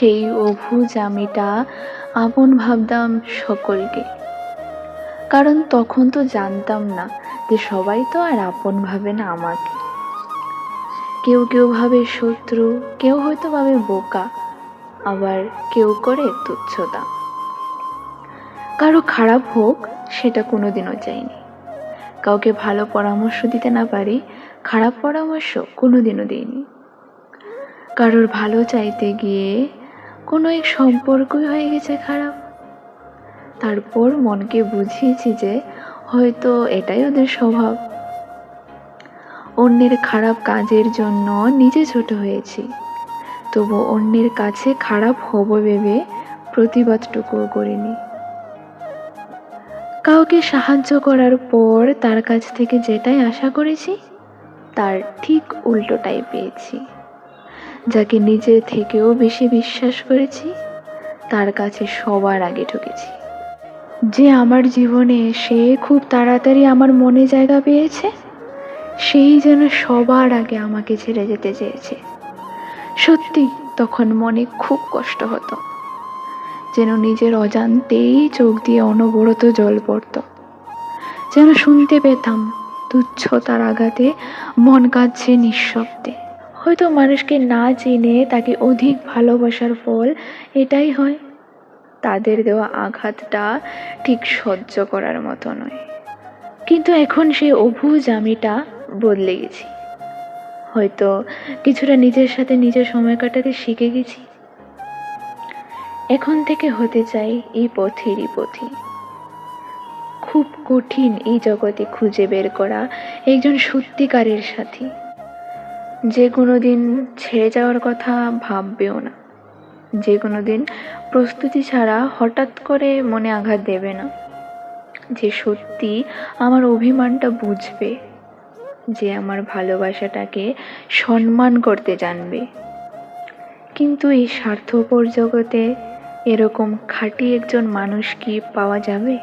সেই অভুজ আমিটা আপন ভাবতাম সকলকে। কারণ তখন তো জানতাম না যে সবাই তো আর আপন ভাবে না আমাকে। কেউ কেউ ভাবে শত্রু, কেউ হয়তো ভাবে বোকা, আবার কেউ করে তুচ্ছতা। কারও খারাপ হোক, সেটা কোনোদিনও চাইনি। কাউকে ভালো পরামর্শ দিতে না পারি, খারাপ পরামর্শ কোনোদিনও দিইনি। কারোর ভালো চাইতে গিয়ে কোনো এক সম্পর্কই হয়ে গেছে খারাপ। তারপর মনকে বুঝিয়েছি যে হয়তো এটাই ওদের স্বভাব। অন্যের খারাপ কাজের জন্য নিজে ছোট হয়েছি। তবু অন্যের কাছে খারাপ হব ভেবে প্রতিবাদটুকুও করিনি। কাউকে সাহায্য করার পর তার কাছ থেকে যেটাই আশা করেছি, তার ঠিক উল্টোটাই পেয়েছি। যাকে নিজের থেকেও বেশি বিশ্বাস করেছি, তার কাছে সবার আগে ঠকেছি যে আমার জীবনে সে খুব তাড়াতাড়ি আমার মনে জায়গা পেয়েছে, সেই যেন সবার আগে আমাকে ছেড়ে যেতে চেয়েছে। সত্যি, তখন মনে খুব কষ্ট হতো, যেন নিজের অজান্তেই চোখ দিয়ে অনবরত জল পড়ত। যেন শুনতে পেতাম তুচ্ছতার আঘাতে মন কাঁদছে নিঃশব্দে। হয়তো মানুষকে না চিনে তাকে অধিক ভালোবাসার ফল এটাই হয়। তাদের দেওয়া আঘাতটা ঠিক সহ্য করার মতো নয়। কিন্তু এখন সে অভুজ আমিটা বদলে গেছি। হয়তো কিছুটা নিজের সাথে নিজের সময় কাটাতে শিখে গেছি। এখন থেকে হতে চাই এই পথেরই পথি। খুব কঠিন এই জগতে খুঁজে বের করা একজন সত্যিকারের সাথী। যে কোনো দিন ছেড়ে যাওয়ার কথা ভাববেও না। যে কোনো দিন প্রস্তুতি ছাড়া হঠাৎ করে মনে আঘাত দেবে না। যে সত্যি আমার অভিমানটা বুঝবে, যে আমার ভালোবাসাটাকে সম্মান করতে জানবে। কিন্তু এই স্বার্থপর জগতে এরকম খাঁটি একজন মানুষ কি পাওয়া যাবে?